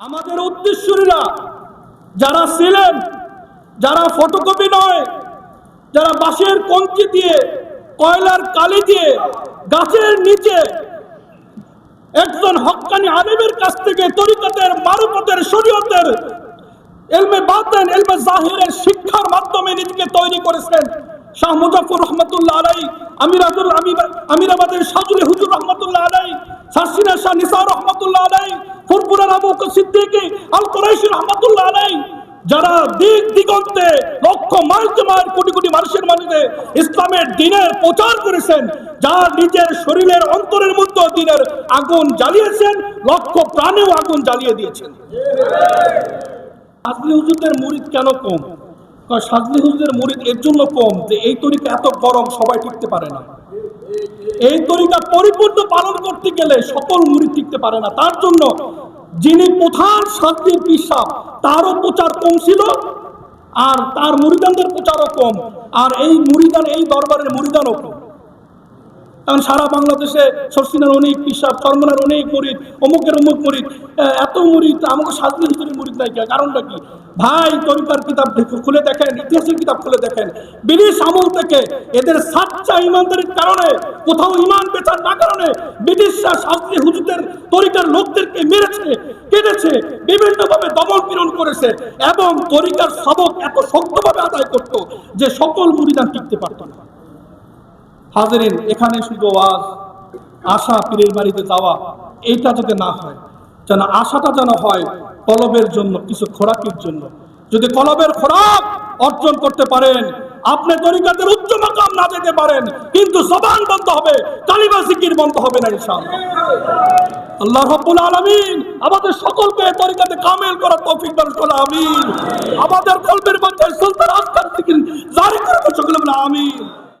আমাদের উদ্দেশ্যরীরা যারা ছিলেন, যারা ফটোকপি নয়, যারা বাঁশের কঞ্চি দিয়ে, কয়লার কালি দিয়ে, গাছের নিচে একজন হক্কানি আলিমের কাছ থেকে তরিকতের মারুকতের শরীয়তের, এলমে বাতেন, এলমে জাহিরের শিক্ষার মাধ্যমে নিজেকে তৈরি করেছেন শাহ মুজাফর রহমতুল্লাহ আলাই আমিরাতুল আমির- আমিরাবাদের সাজুলে হুজুর রহমতুল্লাহ আলাই সাসিনা শাহ নিসা রহমতুল্লাহ আলাই আবু সিদ্দিকী আল রহমতুল্লাহ যারা দিক দিগন্তে লক্ষ মাইল কোটি কোটি মানুষের ইসলামের দিনের প্রচার করেছেন, যার নিজের শরীরের অন্তরের মধ্যে দিনের আগুন জ্বালিয়েছেন, লক্ষ প্রাণেও আগুন জ্বালিয়ে দিয়েছেন। সাজলি মুরিদ কেন কম? সাজলি হুজুরের মুরিদ এর জন্য কম যে এই তরিকা এত গরম সবাই টিকতে পারে না। এই তরিকা পরিপূর্ণ পালন করতে গেলে সকল মুড়ি টিকতে পারে না। তার জন্য যিনি প্রধান শান্তির পিসাব, তারও প্রচার কম ছিল আর তার মুরিদানদের প্রচারও কম। আর এই মুরিদান, এই দরবারের মুরিদানও কম। কারণ সারা বাংলাদেশে সরসিনার অনেক পিসাব চরমনার অনেক মরিদ, অমুকের অমুক মরিদ এত মরিদ, আমাকে সাজলি হুজুরের মরিদ নাই কে? কারণটা কি? ভাই তরিকার কিতাব খুলে দেখেন, ইতিহাসের কিতাব খুলে দেখেন। ব্রিটিশ আমল থেকে এদের সাচ্চা ইমানদারির কারণে, কোথাও ইমান বেচার না কারণে ব্রিটিশরা সাজলি হুজুরদের, তরিকার লোকদেরকে মেরেছে কেটেছে বিভিন্নভাবে দমন পীড়ন করেছে, এবং তরিকার সবক এত শক্তভাবে আদায় করত যে সকল মুরিদান টিকতে পারত না। হাজারিন, এখানে শুধু আওয়াজ আশা, পীরের বাড়িতে যাওয়া, এইটা যাতে না হয়, যেন আশাটা যেন হয় কলবের জন্য, কিছু খোরাকের জন্য। যদি কলবের খোরাক অর্জন করতে পারেন, আপনি তরিকাদের উচ্চ মাকাম না যেতে পারেন, কিন্তু জবান বন্ধ হবে, কালিমা জিকির বন্ধ হবে না ইনশাআল্লাহ। আল্লাহ রব্বুল আলামিন আমাদের সকলকে তরিকাতে কামেল করার তৌফিক দান করুন, আমিন। আমাদের কলবের